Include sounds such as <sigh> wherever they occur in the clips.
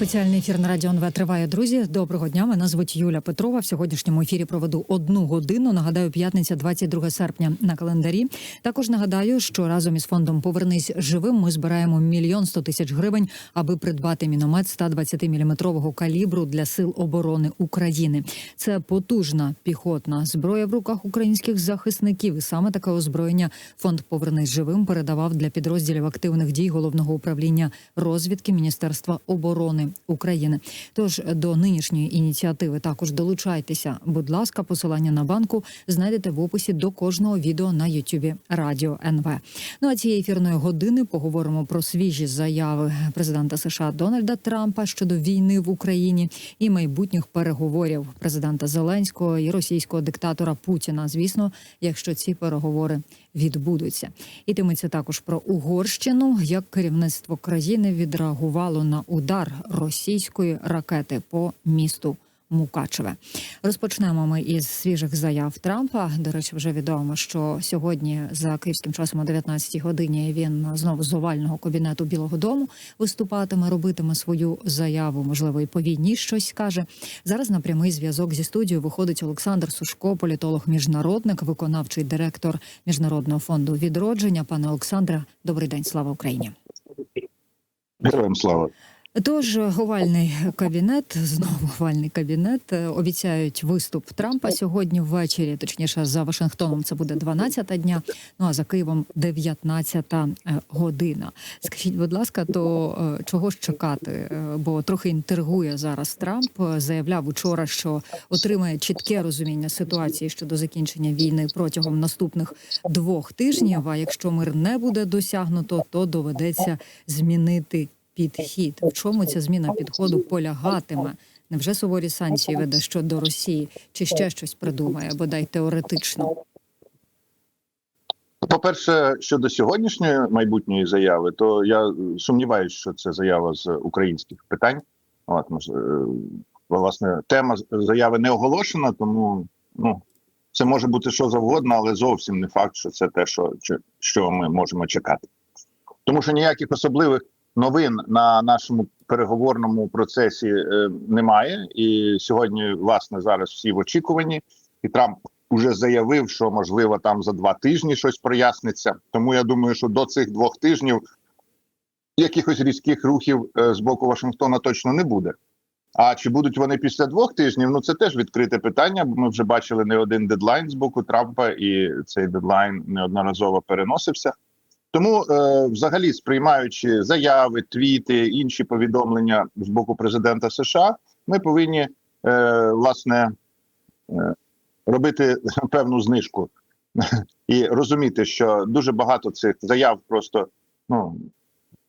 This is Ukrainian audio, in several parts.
Спеціальний ефір на радіо НВ триває. Друзі, доброго дня. Мене звуть Юля Петрова. В сьогоднішньому ефірі проведу одну годину. Нагадаю, п'ятниця, 22 серпня на календарі. Також нагадаю, що разом із фондом Повернись живим. Ми збираємо мільйон сто тисяч гривень, аби придбати міномет 120 міліметрового калібру для сил оборони України. Це потужна піхотна зброя в руках українських захисників. І саме таке озброєння фонд Повернись живим передавав для підрозділів активних дій головного управління розвідки Міністерства оборони України. Тож до нинішньої ініціативи також долучайтеся. Будь ласка, посилання на банку знайдете в описі до кожного відео на Ютубі Радіо НВ. Ну а цієї ефірної години поговоримо про свіжі заяви президента США Дональда Трампа щодо війни в Україні і майбутніх переговорів президента Зеленського і російського диктатора Путіна. Звісно, якщо ці переговори відбудуться. Ітиметься також про Угорщину, як керівництво країни відреагувало на удар російської ракети по місту. Мукачеве розпочнемо ми із свіжих заяв Трампа. До речі, вже відомо, що сьогодні за київським часом о 19-й годині він знову з овального кабінету Білого Дому виступатиме, робитиме свою заяву. Можливо, і по війні щось скаже. Зараз на прямий зв'язок зі студією виходить Олександр Сушко, політолог, міжнародник, виконавчий директор міжнародного фонду відродження. Пане Олександре, добрий день, слава Україні. Героям слава. Тож овальний кабінет, знову овальний кабінет. Обіцяють виступ Трампа сьогодні ввечері. Точніше, за Вашингтоном це буде 12-та дня. Ну а за Києвом 19-та е, година. Скажіть, будь ласка, то е, чого ж чекати? Е, Бо трохи інтригує зараз Трамп. Заявляв учора, що отримає чітке розуміння ситуації щодо закінчення війни протягом наступних двох тижнів. А якщо мир не буде досягнуто, то доведеться змінити підхід. В чому ця зміна підходу полягатиме? Невже суворі санкції веде щодо Росії, чи ще щось придумає, бодай теоретично? По-перше, щодо сьогоднішньої майбутньої заяви, то я сумніваюся, що це заява з українських питань. От е, власне тема заяви не оголошена, тому ну це може бути що завгодно, але зовсім не факт, що це те, що- що ми можемо чекати. Тому що ніяких особливих новин на нашому переговорному процесі е, немає. І сьогодні, власне, зараз всі в очікуванні, і Трамп уже заявив, що можливо там за два тижні щось проясниться. Тому я думаю, що до цих двох тижнів якихось різких рухів е, з боку Вашингтона точно не буде. А чи будуть вони після двох тижнів? Ну це теж відкрите питання. Бо ми вже бачили не один дедлайн з боку Трампа, і цей дедлайн неодноразово переносився. Тому, е, взагалі, сприймаючи заяви, твіти, інші повідомлення з боку президента США, ми повинні е, власне е, робити <laughs> певну знижку. <laughs> І розуміти, що дуже багато цих заяв просто ну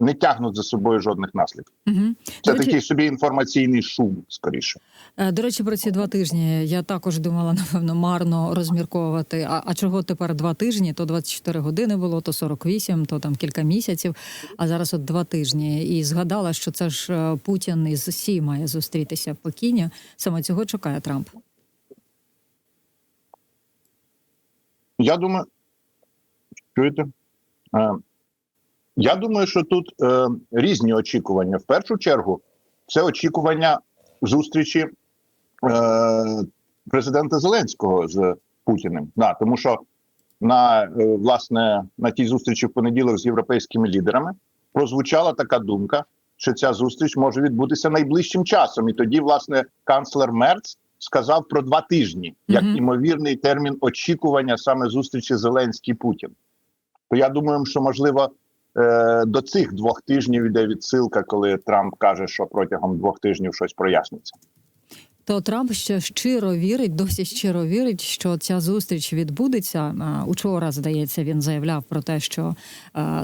не тягнуть за собою жодних наслідків. Угу. Це такий собі інформаційний шум, скоріше. Е, До речі, про ці два тижні я також думала, <laughs> напевно, марно розмірковувати. А, а чого тепер два тижні? То 24 години було, то 48, то там кілька місяців. А зараз от два тижні. І згадала, що це ж е, Путін із Сі має зустрітися в Пекіні. Саме цього чекає Трамп. Я думаю, чуєте? Я думаю, що тут е, різні очікування. В першу чергу, це очікування зустрічі е, президента Зеленського з Путіним. Да, тому що на е, власне на тій зустрічі в понеділок з європейськими лідерами прозвучала така думка, що ця зустріч може відбутися найближчим часом. І тоді, власне, канцлер Мерц сказав про два тижні як Мгм. імовірний термін очікування саме зустрічі Зеленський Путін. То я думаю, що можливо е, до цих двох тижнів йде відсилка, коли Трамп каже, що протягом двох тижнів щось проясниться. То Трамп ще щиро вірить, досі щиро вірить, що ця зустріч відбудеться. Учора, здається, він заявляв про те, що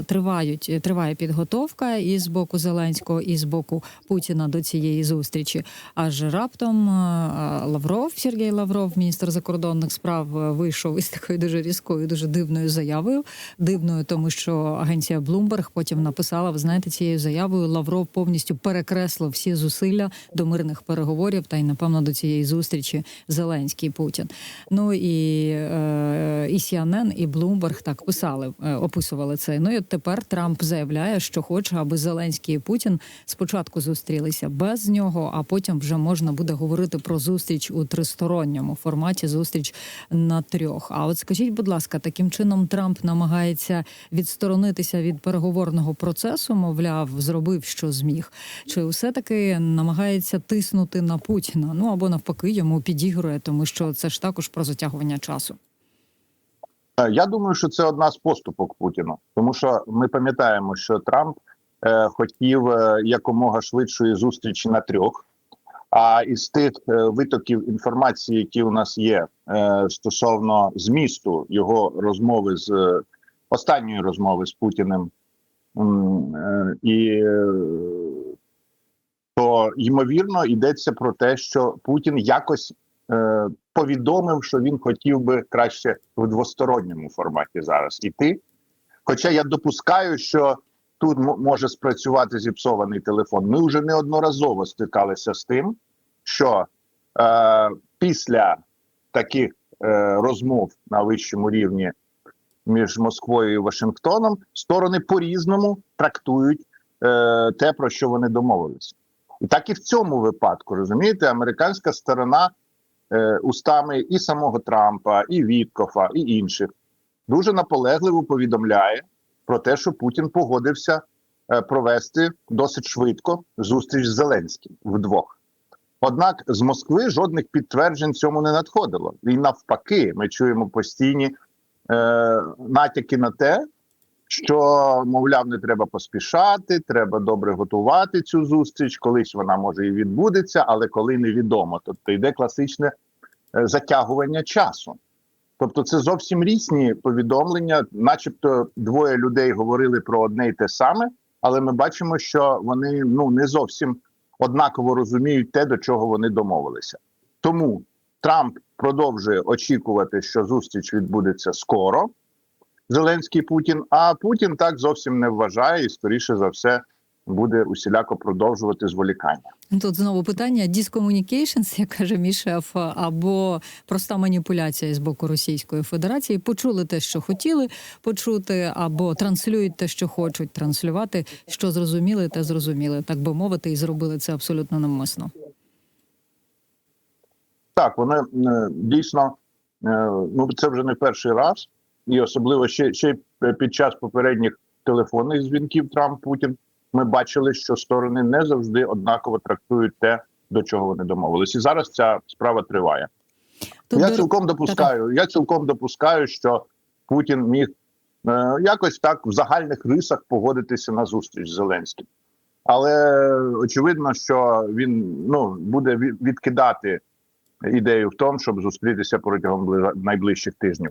тривають триває підготовка і з боку Зеленського, і з боку Путіна до цієї зустрічі. Аж раптом Лавров, Сергій Лавров, міністр закордонних справ, вийшов із такою дуже різкою, дуже дивною заявою. Дивною, тому що агенція Bloomberg потім написала: ви знаєте, цією заявою Лавров повністю перекреслив всі зусилля до мирних переговорів та й напевно напевно до цієї зустрічі Зеленський Путін. Ну і, е, і CNN, і Bloomberg так писали, е, описували це. Ну і тепер Трамп заявляє, що хоче, аби Зеленський і Путін спочатку зустрілися без нього, а потім вже можна буде говорити про зустріч у тристоронньому форматі. Зустріч на трьох. А от скажіть, будь ласка, таким чином Трамп намагається відсторонитися від переговорного процесу, мовляв, зробив що зміг, чи все таки намагається тиснути на Путіна? Ну або навпаки, йому підігрує, тому що це ж також про затягування часу. Е, Я думаю, що це одна з поступок Путіну, тому що ми пам'ятаємо, що Трамп е, хотів е, якомога швидшої зустрічі на трьох. А із тих е, витоків інформації, які у нас є е, стосовно змісту його розмови з останньої розмови з Путіним, і то ймовірно йдеться про те, що Путін якось е, повідомив, що він хотів би краще в двосторонньому форматі зараз іти. Хоча я допускаю, що тут може спрацювати зіпсований телефон. Ми вже неодноразово стикалися з тим, що е, після таких е, розмов на вищому рівні між Москвою і Вашингтоном сторони по-різному трактують е, те, про що вони домовилися. І так і в цьому випадку, розумієте, американська сторона е, устами і самого Трампа, і Віткофа, і інших дуже наполегливо повідомляє про те, що Путін погодився е, провести досить швидко зустріч з Зеленським вдвох. Однак з Москви жодних підтверджень цьому не надходило. І навпаки, ми чуємо постійні е, натяки на те, що мовляв, не треба поспішати, треба добре готувати цю зустріч. Колись вона може і відбудеться, але коли невідомо. Тобто йде класичне е, затягування часу. Тобто, це зовсім різні повідомлення, начебто, двоє людей говорили про одне й те саме, але ми бачимо, що вони ну не зовсім однаково розуміють те, до чого вони домовилися. Тому Трамп продовжує очікувати, що зустріч відбудеться скоро. Зеленський Путін, а Путін так зовсім не вважає і, скоріше за все, буде усіляко продовжувати зволікання. Тут знову питання discommunications, як каже Мішев, або проста маніпуляція з боку Російської Федерації. Почули те, що хотіли почути, або транслюють те, що хочуть транслювати. Що зрозуміли, те зрозуміли, так би мовити, і зробили це абсолютно навмисно. Так, вони е, дійсно е, ну це вже не перший раз, і особливо ще ще й під час попередніх телефонних дзвінків Трамп Путін. Ми бачили, що сторони не завжди однаково трактують те, до чого вони домовились. І зараз ця справа триває. Тут я цілком допускаю. Я цілком допускаю, що Путін міг е, якось так в загальних рисах погодитися на зустріч з Зеленським. Але очевидно, що він ну буде відкидати ідею в тому, щоб зустрітися протягом найближчих тижнів.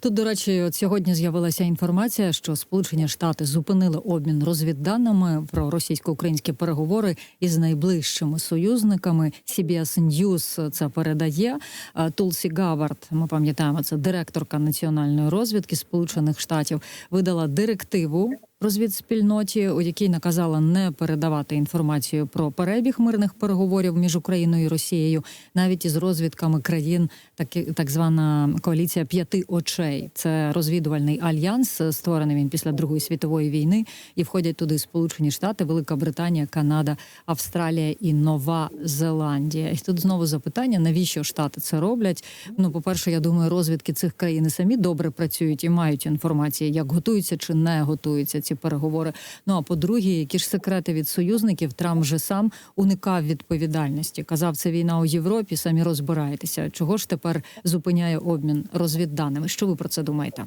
Тут, до речі, от сьогодні з'явилася інформація, що Сполучені Штати зупинили обмін розвідданими про російсько-українські переговори із найближчими союзниками. CBS News це передає. Е, Тулсі Гавард, ми пам'ятаємо, це директорка національної розвідки Сполучених Штатів, видала директиву розвідспільноті, у якій наказала не передавати інформацію про перебіг мирних переговорів між Україною і Росією, навіть із розвідками країн, такі так звана коаліція п'яти очей. Це розвідувальний альянс, створений він після Другої світової війни, і входять туди Сполучені Штати, Велика Британія, Канада, Австралія і Нова Зеландія. І тут знову запитання: навіщо штати це роблять? Ну, по перше, я думаю, розвідки цих країн самі добре працюють і мають інформацію, як готуються чи не готуються ці переговори. Ну а по-друге, які ж секрети від союзників Трамп вже сам уникав відповідальності. Казав, це війна у Європі. Самі розбирайтеся. Чого ж тепер зупиняє обмін розвідданими? Що ви про це думаєте?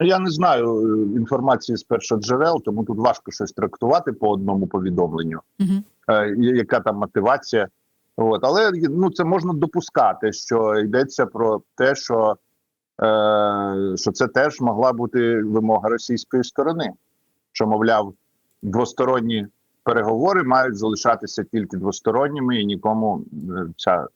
Я не знаю е, інформації з першоджерел, тому тут важко щось трактувати по одному повідомленню. Угу. е, яка там мотивація. От, але ну це можна допускати, що йдеться про те, що, е, що це теж могла бути вимога російської сторони, що, мовляв, двосторонні переговори мають залишатися тільки двосторонніми, і нікому е, ця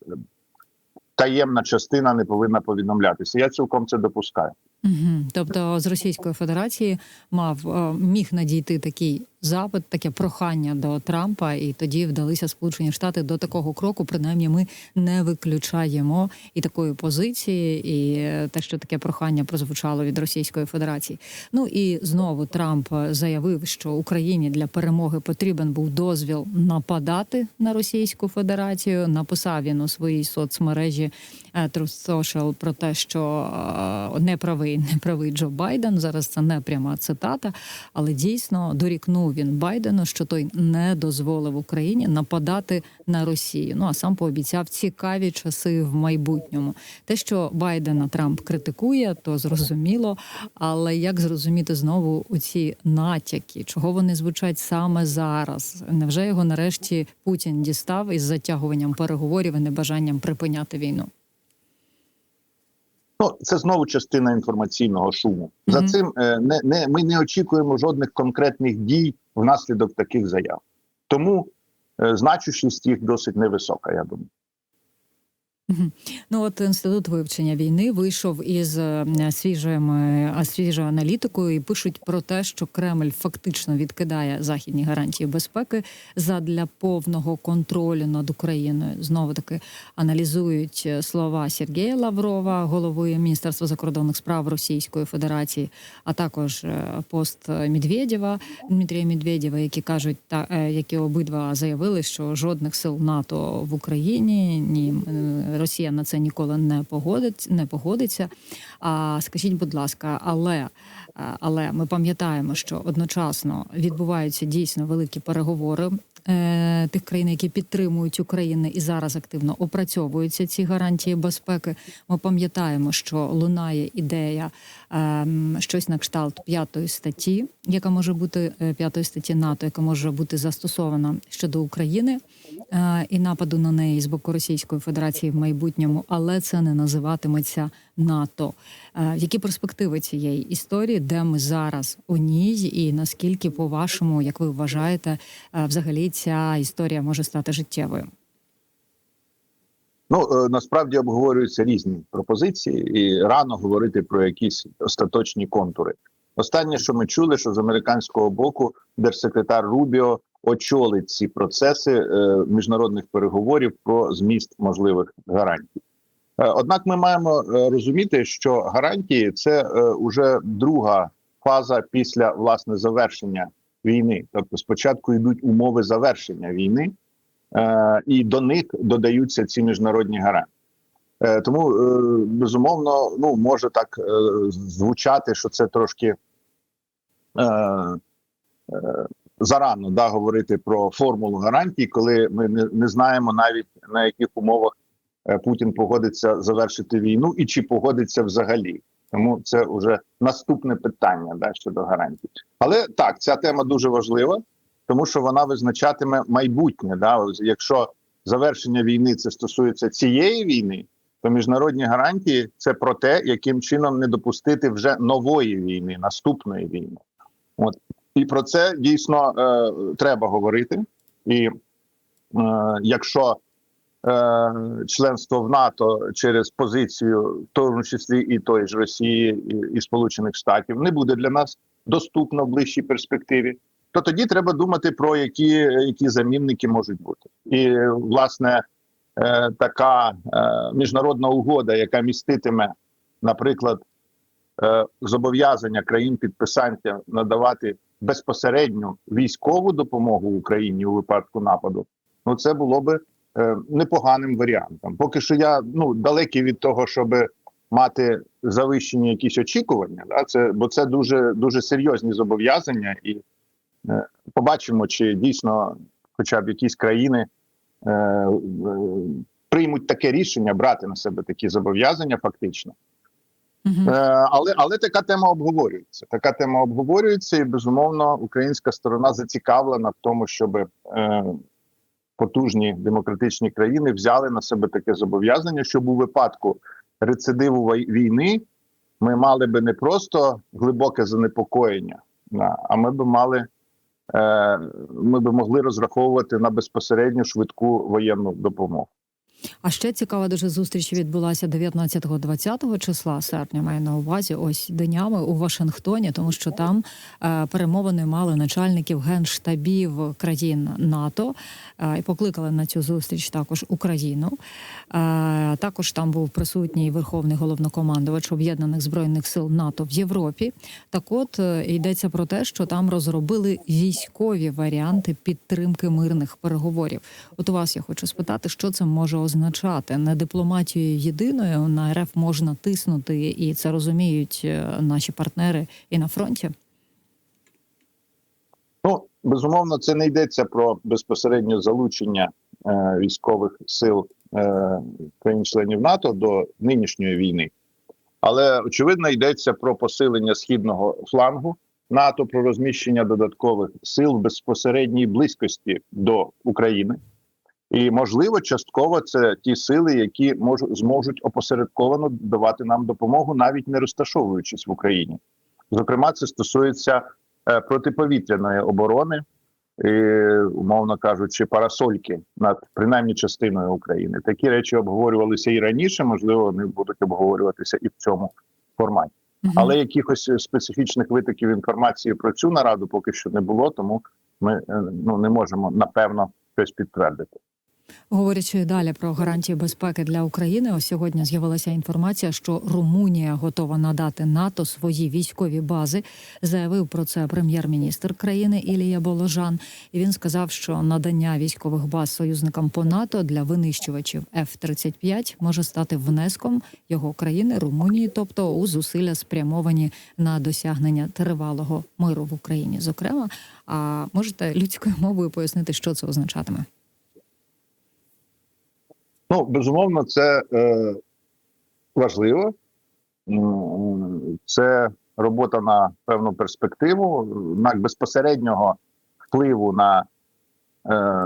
таємна частина не повинна повідомлятися. Я цілком це допускаю. Угу. Тобто з Російської Федерації мав е, міг надійти такий запит, таке прохання до Трампа, і тоді вдалися Сполучені Штати до такого кроку. Принаймні, ми не виключаємо і такої позиції, і те, що таке прохання прозвучало від Російської Федерації. Ну і знову Трамп заявив, що Україні для перемоги потрібен був дозвіл нападати на Російську Федерацію. Написав він у своїй соцмережі е, Truth Social про те, що е, не правий, не правий Джо Байден. Зараз це не пряма цитата, але дійсно дорікнув він Байдену, що той не дозволив Україні нападати на Росію. Ну а сам пообіцяв цікаві часи в майбутньому. Те, що Байдена Трамп критикує, то зрозуміло. Але як зрозуміти знову у ці натяки, чого вони звучать саме зараз? Невже його нарешті Путін дістав із затягуванням переговорів і небажанням припиняти війну? Ну, це знову частина інформаційного шуму. За Мгм. цим е, не, не ми не очікуємо жодних конкретних дій внаслідок таких заяв. Тому е, значущість їх досить невисока. Я думаю. Ну от інститут вивчення війни вийшов із е, свіжими а, свіжою аналітикою і пишуть про те, що Кремль фактично відкидає західні гарантії безпеки задля повного контролю над Україною. Знову таки аналізують е, слова Сергія Лаврова, голови Міністерства закордонних справ Російської Федерації, а також е, пост Медведєва Дмитрія Медведєва, які кажуть, та е, які обидва заявили, що жодних сил НАТО в Україні ні е, Росія на це ніколи не погодить, не погодиться. А скажіть, будь ласка, але, але ми пам'ятаємо, що одночасно відбуваються дійсно великі переговори. Е, Тих країн, які підтримують Україну і зараз активно опрацьовуються ці гарантії безпеки. Ми пам'ятаємо, що лунає ідея ем, щось на кшталт п'ятої статті, яка може бути е, п'ятої статті НАТО, яка може бути застосована щодо України е, і нападу на неї з боку Російської Федерації в майбутньому, але це не називатиметься НАТО. Е, Які перспективи цієї історії, де ми зараз у ній, і наскільки, по вашому, як ви вважаєте, е, взагалі ця історія може стати життєвою? Ну е, насправді обговорюються різні пропозиції, і рано говорити про якісь остаточні контури. Останнє, що ми чули, що з американського боку держсекретар Рубіо очолить ці процеси міжнародних переговорів про зміст можливих гарантій. Е, Однак ми маємо е, розуміти, що гарантії це е, уже друга фаза після власне завершення війни. Тобто, спочатку йдуть умови завершення війни, е, і до них додаються ці міжнародні гарантії. Е, Тому е, безумовно, ну може так е, звучати, що це трошки е, е, зарано да, говорити про формулу гарантій, коли ми не, знаємо навіть на яких умовах е, Путін погодиться завершити війну і чи погодиться взагалі. Тому це вже наступне питання да, щодо гарантій. Але так, ця тема дуже важлива, тому що вона визначатиме майбутнє. Да? Якщо завершення війни це стосується цієї війни, то міжнародні гарантії це про те, яким чином не допустити вже нової війни, наступної війни. От і про це дійсно е, треба говорити. І е, якщо е, членство в НАТО через позицію, в тому числі і тої ж Росії і, і Сполучених Штатів, не буде для нас доступно в ближчій перспективі, то тоді треба думати про які, які замінники можуть бути. І власне е, така е, міжнародна угода, яка міститиме, наприклад, е, зобов'язання країн підписантів надавати безпосередню військову допомогу Україні у випадку нападу, ну це було би е, непоганим варіантом. Поки що я ну далекий від того, щоб мати завищені якісь очікування, да, це бо це дуже дуже серйозні зобов'язання, і е, побачимо, чи дійсно, хоча б якісь країни е, е, приймуть таке рішення брати на себе такі зобов'язання, фактично. Угу. Е, але але така тема обговорюється. Така тема обговорюється, і безумовно українська сторона зацікавлена в тому, щоб е, потужні демократичні країни взяли на себе таке зобов'язання, щоб у випадку рецидиву війни ми мали би не просто глибоке занепокоєння, а ми би мали. е, Ми би могли розраховувати на безпосередню швидку воєнну допомогу. А ще цікава дуже зустріч відбулася 19-20 числа серпня. Маю на увазі ось днями у Вашингтоні, тому що там е, перемовини мали начальників генштабів країн НАТО е, і покликали на цю зустріч також Україну. Е, також там був присутній верховний головнокомандувач об'єднаних збройних сил НАТО в Європі. Так, от е, йдеться про те, що там розробили військові варіанти підтримки мирних переговорів. От у вас я хочу спитати, що це може означати не дипломатією єдиною на РФ можна тиснути, і це розуміють е, наші партнери і на фронті. Ну безумовно, це не йдеться про безпосереднє залучення е, військових сил е, країн-членів НАТО до нинішньої війни, але очевидно йдеться про посилення східного флангу НАТО, про розміщення додаткових сил в безпосередній близькості до України. І можливо, частково це ті сили, які можуть зможуть опосередковано давати нам допомогу, навіть не розташовуючись в Україні. Зокрема, це стосується е, протиповітряної оборони, і, умовно кажучи, парасольки над принаймні частиною України. Такі речі обговорювалися і раніше, можливо, вони будуть обговорюватися і в цьому форматі. Мгм. Але якихось специфічних витоків інформації про цю нараду поки що не було, тому ми е, ну не можемо напевно щось підтвердити. Говорячи далі про гарантії безпеки для України, ось сьогодні з'явилася інформація, що Румунія готова надати НАТО свої військові бази. Заявив про це прем'єр-міністр країни Ілія Боложан. І він сказав, що надання військових баз союзникам по НАТО для винищувачів F-35 може стати внеском його країни Румунії, тобто у зусилля спрямовані на досягнення тривалого миру в Україні. Зокрема, а можете людською мовою пояснити, що це означатиме? Ну, безумовно, це е, важливо. Це робота на певну перспективу, на безпосереднього впливу на е,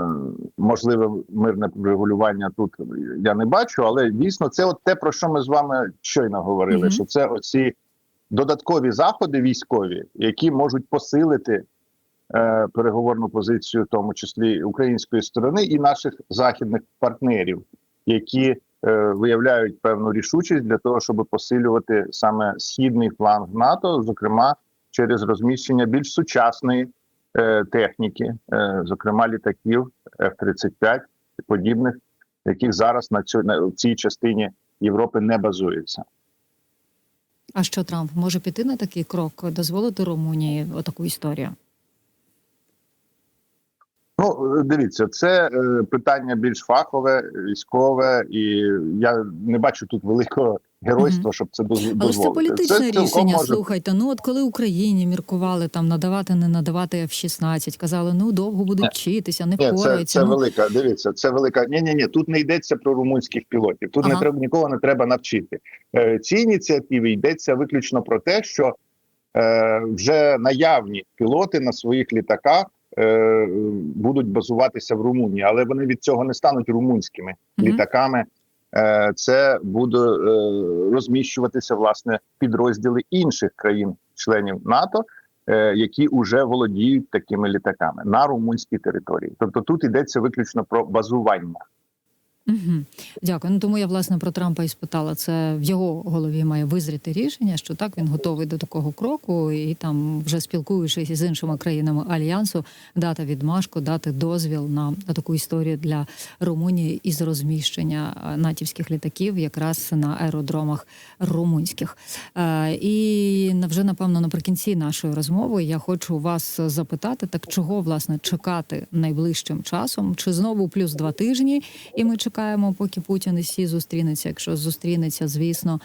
можливе мирне регулювання тут я не бачу, але дійсно це от те, про що ми з вами щойно говорили: Мгм. що це оці додаткові заходи військові, які можуть посилити е, переговорну позицію, в тому числі української сторони, і наших західних партнерів які е, виявляють певну рішучість для того, щоб посилювати саме східний фланг НАТО, зокрема через розміщення більш сучасної е, техніки, е, зокрема літаків F-35 і подібних, яких зараз на цю на цій частині Європи не базується. А що Трамп може піти на такий крок, дозволити Румунії отаку історію? Ну, е, дивіться, це е, питання більш фахове, військове, і я не бачу тут великого геройства, щоб це доз- дозволити. Але ж це політичне цілком рішення. може Слухайте, ну от коли Україні міркували там надавати, не надавати F-16, казали, ну довго будуть Ні. вчитися, не Ні, це, це ну, велика. Дивіться, це велика. Ні, ні, ні. Тут не йдеться про румунських пілотів. Тут не треба нікого не треба навчити. Е, ці ініціативи йдеться виключно про те, що е, вже наявні пілоти на своїх літаках е, будуть базуватися в Румунії, але вони від цього не стануть румунськими Мгм. літаками. Е, це буде е, розміщуватися власне підрозділи інших країн-членів НАТО. е, Які вже володіють такими літаками на румунській території, тобто тут йдеться виключно про базування. Угу. Дякую. Ну тому я власне про Трампа і спитала. Це в його голові має визріти рішення, що так він готовий до такого кроку, і там, вже спілкуючись із іншими країнами альянсу, дати відмашку, дати дозвіл на таку історію для Румунії із розміщення е, натівських літаків, якраз на аеродромах румунських. Е, І вже напевно наприкінці нашої розмови я хочу вас запитати: так чого власне чекати найближчим часом? Чи знову плюс два тижні? І ми чекаємо, поки Путін і Сі зустрінеться, якщо зустрінеться, звісно.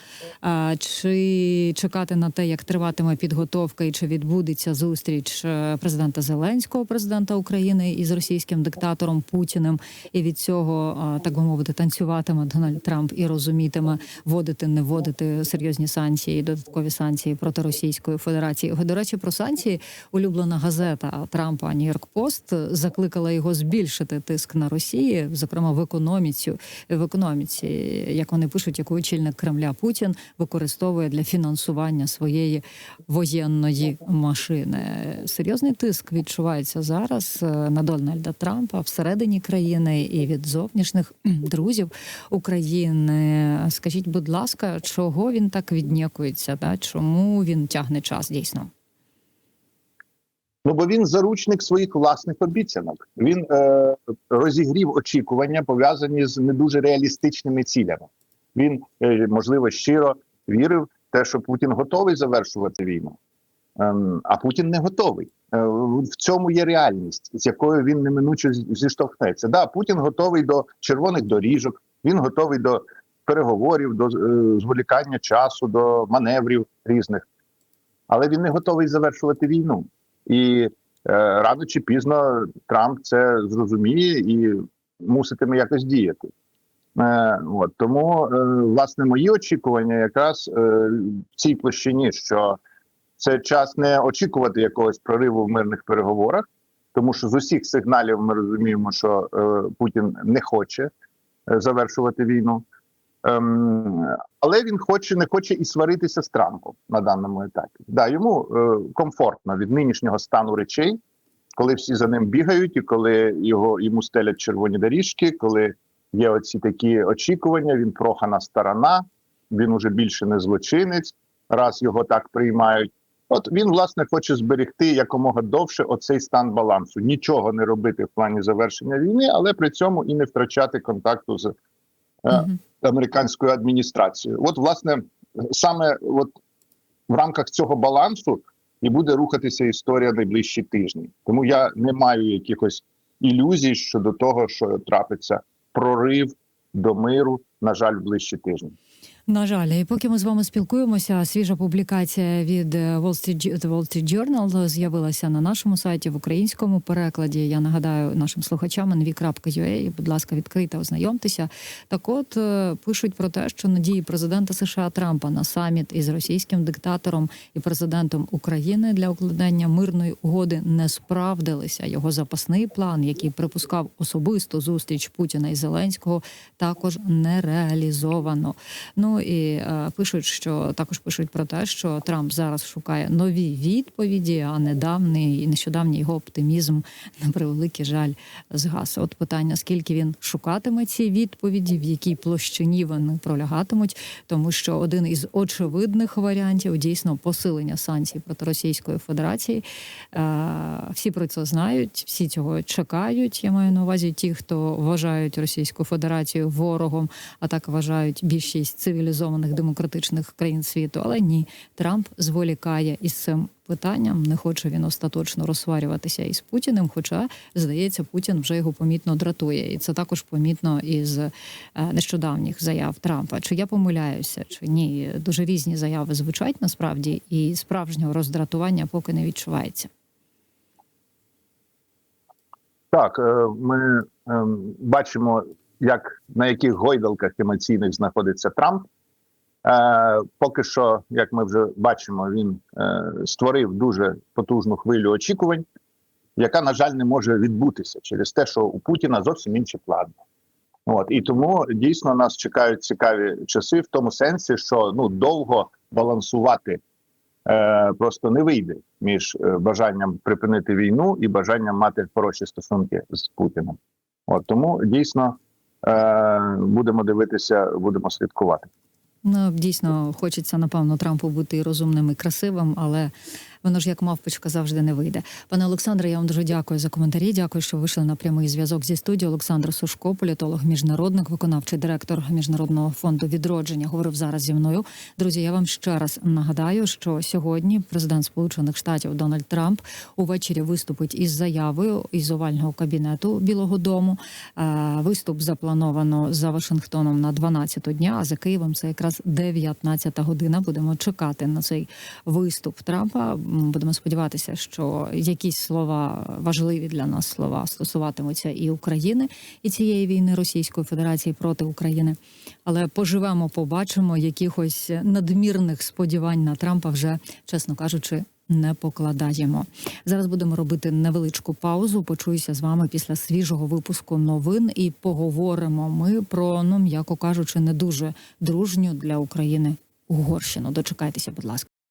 Чи чекати на те, як триватиме підготовка, і чи відбудеться зустріч е, президента Зеленського, президента України із російським диктатором Путіним, і від цього так би мовити танцюватиме Дональд Трамп і розумітиме вводити, не вводити серйозні санкції, додаткові санкції проти Російської Федерації. До речі, про санкції улюблена газета Трампа Нью-Йорк Пост закликала його збільшити тиск на Росії, зокрема в економіці. Ситуацію в економіці, як вони пишуть, яку очільник Кремля Путін використовує для фінансування своєї воєнної машини. Серйозний тиск відчувається зараз е, на Дональда Трампа всередині країни і від зовнішніх <clears throat> друзів України. Скажіть, будь ласка, чого він так віднякується? Да? Чому він тягне час дійсно? Ну бо він заручник своїх власних обіцянок. Він е, розігрів очікування, пов'язані з не дуже реалістичними цілями. Він е, можливо щиро вірив те, що Путін готовий завершувати війну, ем, а Путін не готовий. Е, в цьому є реальність, з якою він неминуче зіштовхнеться. Да, Путін готовий до червоних доріжок, він готовий до переговорів, до е, зволікання часу, до маневрів різних, але він не готовий завершувати війну. І е, рано чи пізно Трамп це зрозуміє і муситиме якось діяти. Е, от тому, е, власне, мої очікування якраз в цій площині, що це час не очікувати якогось прориву в мирних переговорах, тому що з усіх сигналів ми розуміємо, що Путін не хоче завершувати війну. Ем, але він хоче не хоче і сваритися з Трампом на даному етапі. Да, йому е, комфортно від нинішнього стану речей, коли всі за ним бігають, і коли його йому стелять червоні доріжки, коли є оці такі очікування. Він прохана сторона, він уже більше не злочинець, раз його так приймають. От він власне хоче зберегти якомога довше оцей стан балансу, нічого не робити в плані завершення війни, але при цьому і не втрачати контакту з е. Американською адміністрацією. От, власне, саме от в рамках цього балансу і буде рухатися історія найближчі тижні. Тому я не маю якихось ілюзій щодо того, що трапиться прорив до миру, на жаль, в ближчі тижні. На жаль, і поки ми з вами спілкуємося, свіжа публікація від е, Wall Street, Wall Street Journal з'явилася на нашому сайті в українському перекладі. Я нагадаю нашим слухачам nv.ua, Будь ласка, відкрийте, ознайомтеся. Так, от е, пишуть про те, що надії президента США Трампа на саміт із російським диктатором і президентом України для укладення мирної угоди не справдилися. Його запасний план, який припускав особисту зустріч Путіна і Зеленського, також не реалізовано. Ну і е, пишуть, що також пишуть про те, що Трамп зараз шукає нові відповіді, а недавній і нещодавній його оптимізм на превеликий жаль згас. От питання: скільки він шукатиме ці відповіді, в якій площині вони пролягатимуть, тому що один із очевидних варіантів дійсно посилення санкцій проти Російської Федерації. Е, Всі про це знають, всі цього чекають. Я маю на увазі ті, хто вважають Російську Федерацію ворогом, а так вважають більшість цивілізованих демократичних країн світу. Але ні, Трамп зволікає із цим питанням. Не хоче він остаточно розсварюватися із Путіним. Хоча здається, Путін вже його помітно дратує, і це також помітно із е, нещодавніх заяв Трампа. Чи я помиляюся, чи ні? Дуже різні заяви звучать насправді, і справжнього роздратування поки не відчувається. Так, е, ми ем, бачимо, як на яких гойдалках емоційних знаходиться Трамп. Е, Поки що, як ми вже бачимо, він е, створив дуже потужну хвилю очікувань, яка, на жаль, не може відбутися через те, що у Путіна зовсім інші плани. От і тому дійсно нас чекають цікаві часи в тому сенсі, що ну довго балансувати е, просто не вийде між е, бажанням припинити війну і бажанням мати хороші стосунки з Путіним. От тому дійсно е, будемо дивитися, будемо слідкувати. Ну, дійсно, хочеться, напевно, Трампу бути розумним і красивим, але воно ж як мавпочка завжди не вийде. Пане Олександре, я вам дуже дякую за коментарі. Дякую, що вийшли на прямий зв'язок зі студією. Олександр Сушко, політолог, міжнародник, виконавчий директор міжнародного фонду відродження, говорив зараз зі мною. Друзі, я вам ще раз нагадаю, що сьогодні президент Сполучених Штатів Дональд Трамп увечері виступить із заявою із овального кабінету Білого Дому. Е, Виступ заплановано за Вашингтоном на 12 дня, а за Києвом це якраз 19 година. Будемо чекати на цей виступ Трампа. Будемо сподіватися, що якісь слова важливі для нас слова стосуватимуться і України, і цієї війни Російської Федерації проти України. Але поживемо, побачимо якихось надмірних сподівань на Трампа вже, чесно кажучи, не покладаємо. Зараз будемо робити невеличку паузу. Почуюся з вами після свіжого випуску новин і поговоримо ми про, ну м'яко кажучи, не дуже дружню для України Угорщину. Дочекайтеся, будь ласка.